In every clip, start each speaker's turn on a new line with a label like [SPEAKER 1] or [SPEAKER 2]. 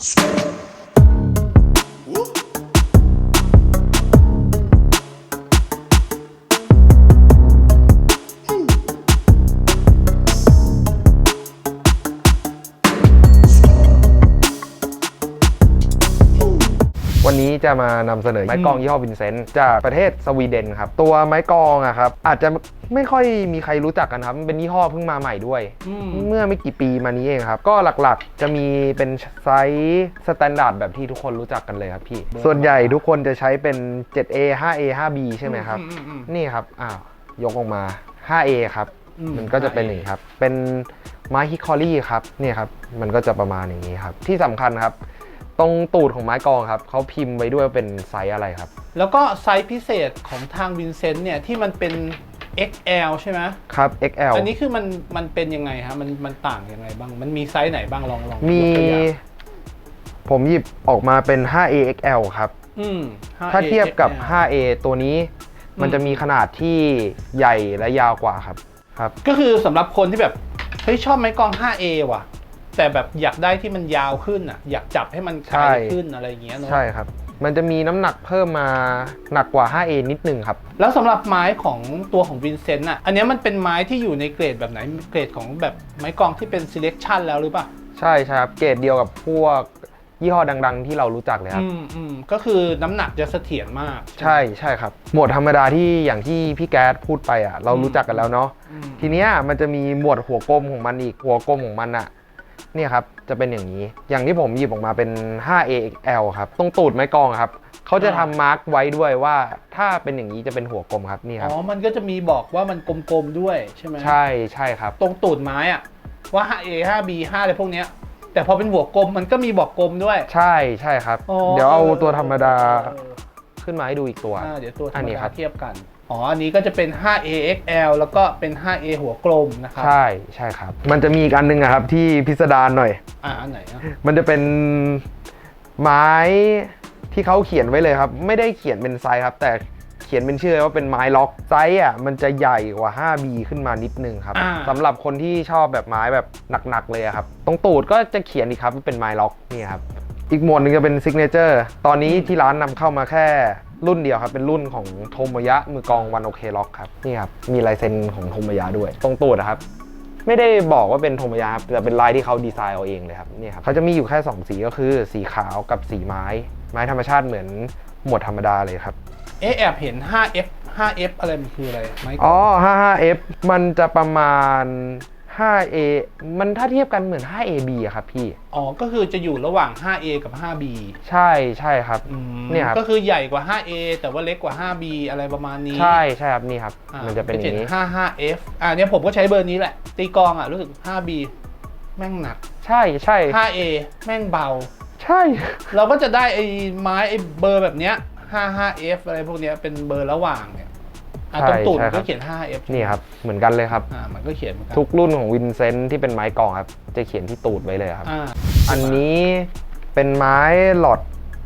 [SPEAKER 1] Son. วันนี้จะมานำเสนอไม้กลองยี่ห้อวินเซนต์จากประเทศสวีเดนครับ ตัวไม้กลองอะครับอาจจะไม่ค่อยมีใครรู้จักกันครับมันเป็นยี่ห้อเพิ่งมาใหม่ด้วย
[SPEAKER 2] อืม
[SPEAKER 1] เมื่อไม่กี่ปีมานี้เองครับ ก็หลักๆจะมีเป็นไซส์สแตนดาร์ดแบบที่ทุกคนรู้จักกันเลยครับพี่ ส่วนใหญ่ทุกคนจะใช้เป็น 7A 5A 5B ใช่ไหมครับ
[SPEAKER 2] อืมอืม
[SPEAKER 1] นี่ครับอ้าวยกออกมา 5A ครับ
[SPEAKER 2] อืม
[SPEAKER 1] มันก็จะเป็น
[SPEAKER 2] 5A
[SPEAKER 1] อย่างนี้ครับ เป็นไม้ฮิคอรี่ครับ เนี่ยครับ มันก็จะประมาณอย่างนี้ครับ ที่สำคัญครับ ตรงตูดของไม้กลองครับเขาพิมพ์ไว้ด้วยว่าเป็นไซส์อะไรครับ
[SPEAKER 2] แล้วก็ไซส์พิเศษของทางวินเซนต์เนี่ยที่มันเป็น XL ใช่ไหม
[SPEAKER 1] ครับ XL
[SPEAKER 2] อันนี้คือมันมันเป็นยังไงฮะมันมันต่างยังไงบ้าง มันมีไซส์ไหนบ้างลองลอง
[SPEAKER 1] มี
[SPEAKER 2] ยกตัวอย่าง
[SPEAKER 1] ผมหยิบออกมาเป็น 5A XL ครับ
[SPEAKER 2] อืม 5A
[SPEAKER 1] ถ้าเทียบกับ
[SPEAKER 2] XL
[SPEAKER 1] 5A ตัวนี้ มันจะมีขนาดที่ใหญ่และยาวกว่าครับ ครับ
[SPEAKER 2] ก็คือสำหรับคนที่แบบเฮ้ยชอบไม้กลอง 5A ว่ะ แต่แบบอยากได้ที่มันยาวขึ้นอะ อยากจับให้มันไกล
[SPEAKER 1] ใช่
[SPEAKER 2] ขึ้นอะไรอย่างเงี้ยเนาะ
[SPEAKER 1] ใช่ครับ มันจะมีน้ำหนักเพิ่มมาหนักกว่า 5A นิดนึงครับ
[SPEAKER 2] แล้วสำหรับไม้ของตัวของวินเซนต์อะ อันเนี้ยมันเป็นไม้ที่อยู่ในเกรดแบบไหนเกรดของแบบไม้กลองที่เป็น selection แล้วหรือเปล่า
[SPEAKER 1] ใช่ใช่ครับ เกรดเดียวกับพวกยี่ห้อดัง ๆ ที่เรารู้จักเลยครับ
[SPEAKER 2] อืมอืมก็คือน้ำหนักจะเสถียรมาก
[SPEAKER 1] ใช่ใช่ครับ หมวดธรรมดาที่อย่างที่พี่แก๊สพูดไปอะ เรารู้จักกันแล้วเนาะ
[SPEAKER 2] อืม
[SPEAKER 1] ทีเนี้ยมันจะมีหมวดหัวกลมของมันอีกหัวกลมของมันอะ เนี่ยครับจะเป็นอย่างนี้ อย่างที่ผมหยิบออกมาเป็น 5AXL ครับ ตรงตูดไม้กลองครับเขาจะทำมาร์กไว้ด้วยว่าถ้าเป็นอย่างนี้จะเป็นหัวกลมครับนี่ค
[SPEAKER 2] อ๋
[SPEAKER 1] รับ
[SPEAKER 2] อ มันก็จะมีบอกว่ามันกลมๆด้วยใช่ไหม
[SPEAKER 1] ใช่ใช่ครับ
[SPEAKER 2] ตรงตูดไม้อะว่า 5A 5B 5อะไรพวกเนี้ย แต่พอเป็นหัวกลมมันก็มีบอกกลมด้วย
[SPEAKER 1] ใช่ใช่ครับ
[SPEAKER 2] อ๋อ
[SPEAKER 1] เดี๋ยวเอาตัวธรรมดา
[SPEAKER 2] เออ
[SPEAKER 1] ขึ้นมาให้ดูอีกตัว
[SPEAKER 2] อ่าเดี๋ยวตัวธร
[SPEAKER 1] อั
[SPEAKER 2] ร
[SPEAKER 1] น
[SPEAKER 2] ม
[SPEAKER 1] นี้
[SPEAKER 2] ดา
[SPEAKER 1] ครับ
[SPEAKER 2] เทียบกัน อ๋อ อันนี้ก็จะเป็น 5A XL แล้วก็เป็น 5A หัวกลมนะครับ
[SPEAKER 1] ใช่ใช่ครับ มันจะมีอีกอันหนึงอะครับที่พิสดารหน่อย
[SPEAKER 2] อ่าอันไหนอะ
[SPEAKER 1] มันจะเป็นไม้ที่เขาเขียนไว้เลยครับ ไม่ได้เขียนเป็นไซส์ครับ แต่เขียนเป็นชื่อว่าเป็นไม้ล็อกไซส์อะมันจะใหญ่กว่า 5B ขึ้นมานิดนึงครับ
[SPEAKER 2] อ่า
[SPEAKER 1] สำหรับคนที่ชอบแบบไม้แบบหนักๆเลยอะครับ ตรงตูดก็จะเขียนอีกครับว่าเป็นไม้ล็อกนี่ครับ อีกหมวดหนึ่งจะเป็นซิกเนเจอร์ตอนนี้ที่ร้านนำเข้ามาแค่รุ่นเดียวครับ เป็นรุ่นของโทโมยะมือกลองวันโอเคล็อกครับนี่ครับมีลายเซ็นของโทโมยะด้วย ตรงตูดอะครับ ไม่ได้บอกว่าเป็นโทโมยะครับแต่เป็นลายที่เขาดีไซน์เอาเองเลยครับเนี่ยครับเขาจะมีอยู่แค่ 2 สีก็คือสีขาวกับสีไม้ ไม้ธรรมชาติเหมือนหมวดธรรมดาเลยครับ
[SPEAKER 2] เอ๊ะแอบเห็น 5F 5F อะไรมันคืออะไรไม้กล
[SPEAKER 1] อ๋
[SPEAKER 2] อ
[SPEAKER 1] อ 55F มันจะประมาณ 5A มันถ้าเทียบกันเหมือน 5AB อะครับพี่
[SPEAKER 2] อ๋อ ก็คือจะอยู่ระหว่าง 5A กับ 5B
[SPEAKER 1] ใช่ใช่ครับ
[SPEAKER 2] อืม
[SPEAKER 1] เนี่ยครับ
[SPEAKER 2] ก็คือใหญ่กว่า 5A แต่ว่าเล็กกว่า 5B อะไรประมาณนี้
[SPEAKER 1] ใช่ใช่ครับนี่ครับ
[SPEAKER 2] อ่า
[SPEAKER 1] มันจะเป็นอย่างนี้
[SPEAKER 2] นี้ 55F อ่าเนี่ยผมก็ใช้เบอร์นี้แหละ ตีกลองอะรู้สึก 5B แม่งหนัก
[SPEAKER 1] ใช่ใช่
[SPEAKER 2] 5A แม่งเบา
[SPEAKER 1] ใช่
[SPEAKER 2] เราก็จะได้ไอ้ไม้ไอ้เบอร์แบบเนี้ย 55F อะไรพวกเนี้ยเป็นเบอร์ระหว่างเนี่ย อะตรงตูดมันก็เขียน 5F
[SPEAKER 1] นี่ครับ เหมือนกันเลยครับ
[SPEAKER 2] อ่ามันก็เขียนเหมือนกัน
[SPEAKER 1] ทุกรุ่นของวินเซนต์ที่เป็นไม้กลองครับ จะเขียนที่ตูดไว้เลยครับ
[SPEAKER 2] อ่า
[SPEAKER 1] อันนี้เป็นไม้หลอด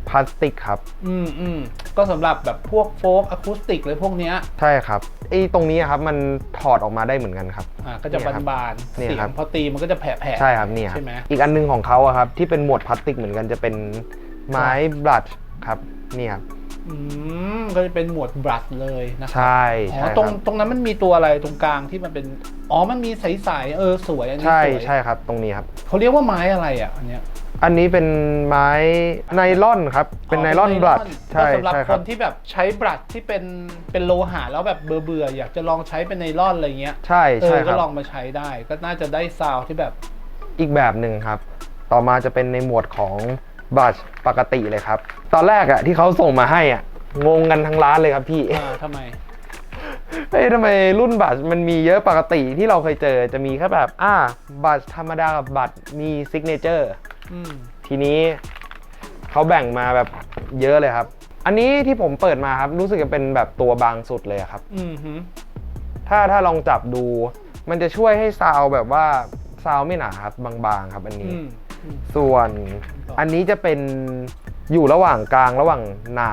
[SPEAKER 1] พลาสติกครับ
[SPEAKER 2] อืมอืมก็สำหรับแบบพวกโฟกอะคูสติกเลยพวกเนี้ย
[SPEAKER 1] ใช่ครับไอ้ตรงนี้ครับมันถอดออกมาได้เหมือนกันครับ
[SPEAKER 2] อ่าก็จะ
[SPEAKER 1] เนี่ยครับ
[SPEAKER 2] บานๆ
[SPEAKER 1] เนี่ย
[SPEAKER 2] เสีย
[SPEAKER 1] ครั
[SPEAKER 2] ง
[SPEAKER 1] บ
[SPEAKER 2] พอตีมันก็จะแผ่ๆ
[SPEAKER 1] ใช่ครับนี่ครับ
[SPEAKER 2] ใช่ไหม
[SPEAKER 1] อีกอันหนึงของเขาอะครับที่เป็นหมวดพลาสติกเหมือนกันจะเป็นไม้บลัดครับนี่ครับ
[SPEAKER 2] อืมก็จะเป็นหมวดบรัดเลยนะครับ
[SPEAKER 1] ใช่
[SPEAKER 2] อ๋
[SPEAKER 1] ใช่
[SPEAKER 2] อ
[SPEAKER 1] ค
[SPEAKER 2] ตรง
[SPEAKER 1] รับ
[SPEAKER 2] ตรงนั้นมันมีตัวอะไรตรงกลางที่มันเป็น อ๋อมันมีใสๆเออสวยอันนี้
[SPEAKER 1] ใช่
[SPEAKER 2] สวย
[SPEAKER 1] ใช่ครับตรงนี้ครับ
[SPEAKER 2] เขาเรียกว่าไม้อะไรอะอันเนี้ย
[SPEAKER 1] อันนี้เป็นไม้ไนลอนครับ เป็นไนลอนบลัดใช่
[SPEAKER 2] ก็สำหรับ
[SPEAKER 1] ใช่
[SPEAKER 2] ค
[SPEAKER 1] ครับ
[SPEAKER 2] นที่แบบใช้บรัดที่เป็นเป็นโลหะแล้วแบบเบื่อเบื่อๆอยากจะลองใช้เป็นไนลอนอะไรเงี้ย
[SPEAKER 1] ใช่
[SPEAKER 2] เอ
[SPEAKER 1] ใช่
[SPEAKER 2] อ
[SPEAKER 1] ค
[SPEAKER 2] ก็
[SPEAKER 1] รับ
[SPEAKER 2] ลองมาใช้ได้ ก็น่าจะได้ซาวด์ที่แบบ
[SPEAKER 1] อีกแบบหนึ่งครับ ต่อมาจะเป็นในหมวดของ บัตปกติเลยครับ ตอนแรกอะที่เขาส่งมาให้อะงงกันทั้งร้านเลยครับพี่
[SPEAKER 2] อ่าทำไม
[SPEAKER 1] เฮ้ยทำไมรุ่นบัตรมันมีเยอะปกติที่เราเคยเจอจะมีแค่แบบอ่าบัตรธรรมดากับบัตรมีซิกเนเจอร์
[SPEAKER 2] อืม
[SPEAKER 1] ทีนี้เขาแบ่งมาแบบเยอะเลยครับ อันนี้ที่ผมเปิดมาครับรู้สึกจะเป็นแบบตัวบางสุดเลยครับ
[SPEAKER 2] อืมฮึ
[SPEAKER 1] ถ้าถ้าลองจับดู มันจะช่วยให้ซาวแบบว่าซาวไม่หนาครับบางๆครับอัน
[SPEAKER 2] อื
[SPEAKER 1] นี้
[SPEAKER 2] มอืม
[SPEAKER 1] ส่วน
[SPEAKER 2] ต่ออั
[SPEAKER 1] อันนี้จะเป็นอยู่ระหว่างกลางระหว่างหนา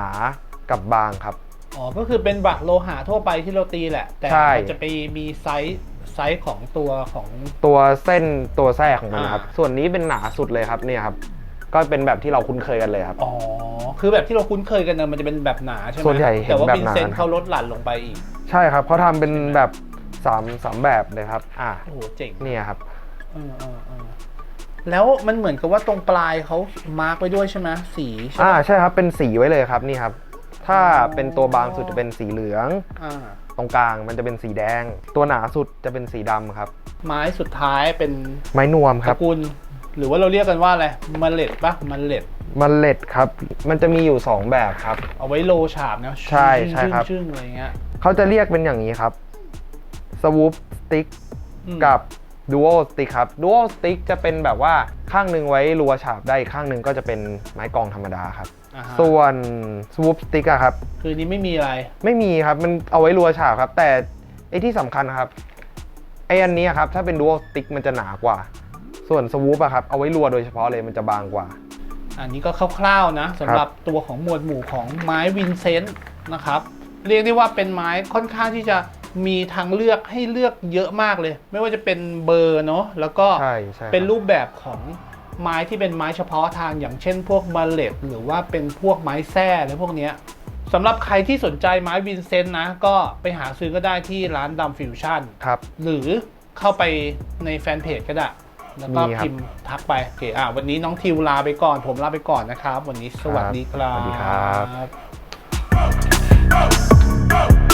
[SPEAKER 1] กับบางครับ
[SPEAKER 2] อ๋อ ก็คือเป็นบรัดโลหะทั่วไปที่เราตีแหละ แต่
[SPEAKER 1] ใช่
[SPEAKER 2] มันจะไปมีไซส์ไซส์ของตัวของ
[SPEAKER 1] ตัวเส้นตัวแทรกของมันนะครับ
[SPEAKER 2] อ่า
[SPEAKER 1] ส่วนนี้เป็นหนาสุดเลยครับเนี่ยครับกก็เป็นแบบที่เราคุ้นเคยกันเลยครับ
[SPEAKER 2] อ๋อ คือแบบที่เราคุ้นเคยกันนะมันจะเป็นแบบหนาใช่ไหม
[SPEAKER 1] ส่วนใหญ่เห็น
[SPEAKER 2] แต่ว่า
[SPEAKER 1] แบบ
[SPEAKER 2] วิน
[SPEAKER 1] หนา
[SPEAKER 2] เซนต์เขาลดหลั่นลงไปอีก
[SPEAKER 1] ใช่ครับเขาทำเป็นแบบสามสามแบบเลยครับ อ่า
[SPEAKER 2] โอ้โหเจ๋ง
[SPEAKER 1] เนี่ยครับ
[SPEAKER 2] เออเออเออ แล้วมันเหมือนกับว่าตรงปลายเขามาร์กไว้ด้วยใช่ไหมสีใช่ไหม
[SPEAKER 1] อ่าใช่ครับเป็นสีไว้เลยครับนี่ครับ ถ้าเป็นตัวบางสุดจะเป็นสีเหลือง
[SPEAKER 2] อ่า
[SPEAKER 1] ตรงกลางมันจะเป็นสีแดง ตัวหนาสุดจะเป็นสีดำครับ
[SPEAKER 2] ไม้สุดท้ายเป็น
[SPEAKER 1] ไม้นวม
[SPEAKER 2] ต
[SPEAKER 1] ครั
[SPEAKER 2] ระ
[SPEAKER 1] บ
[SPEAKER 2] กูล หรือว่าเราเรียกกันว่าอะไรมันเล็ดปะมันเล็ด
[SPEAKER 1] มันเล็ดครับ มันจะมีอยู่2แบบครับ
[SPEAKER 2] เอาไว้โลฉาบนะ
[SPEAKER 1] ใช่ใช่ครับ
[SPEAKER 2] ชึ่งๆอะไรเงี้ย
[SPEAKER 1] เขาจะเรียกเป็นอย่างนี้ครับ swoop stick
[SPEAKER 2] อืม
[SPEAKER 1] กับ dual stick ครับ dual stick จะเป็นแบบว่าข้างหนึ่งไว้รัวฉาบได้อีกข้างหนึ่งก็จะเป็นไม้กองธรรมดาครับ
[SPEAKER 2] อ่าฮะ
[SPEAKER 1] ส่วน swoop stick อะครับ
[SPEAKER 2] คือนี้ไม่มีอะไร
[SPEAKER 1] ไม่มีครับ มันเอาไว้รัวฉาบครับ แต่ไอ้ที่สำคัญครับไอ้อันนี้ครับ ถ้าเป็น dual stick มันจะหนากว่า ส่วน swoop อะครับ เอาไว้รัวโดยเฉพาะเลยมันจะบางกว่า
[SPEAKER 2] อันนี้ก็คร่าวๆนะสำหรับตัวของหมวดหมู่ของไม้วินเซนต์นะครับ เรียกได้ว่าเป็นไม้ค่อนข้างที่จะ มีทางเลือกให้เลือกเยอะมากเลย ไม่ว่าจะเป็นเบอร์เนาะแล้วก็
[SPEAKER 1] ใช่ใช่ครับ
[SPEAKER 2] เป็นรูปแบบของไม้ที่เป็นไม้เฉพาะทางอย่างเช่นพวกมาเลตหรือว่าเป็นพวกไม้แส้อะไรพวกเนี้ยสำหรับใครที่สนใจไม้วินเซนต์นะ ก็ไปหาซื้อก็ได้ที่ร้านดำฟิวชั่น
[SPEAKER 1] ครับ
[SPEAKER 2] หรือเข้าไปในแฟนเพจก็ได้ แล้วก็
[SPEAKER 1] มีครับ
[SPEAKER 2] พิมพ์ทักไปโอเคอะวันนี้น้องทิวลาไปก่อน ผมลาไปก่อนนะครับ วันนี้สวัสดีครับ
[SPEAKER 1] สวัสดีครับ
[SPEAKER 2] บ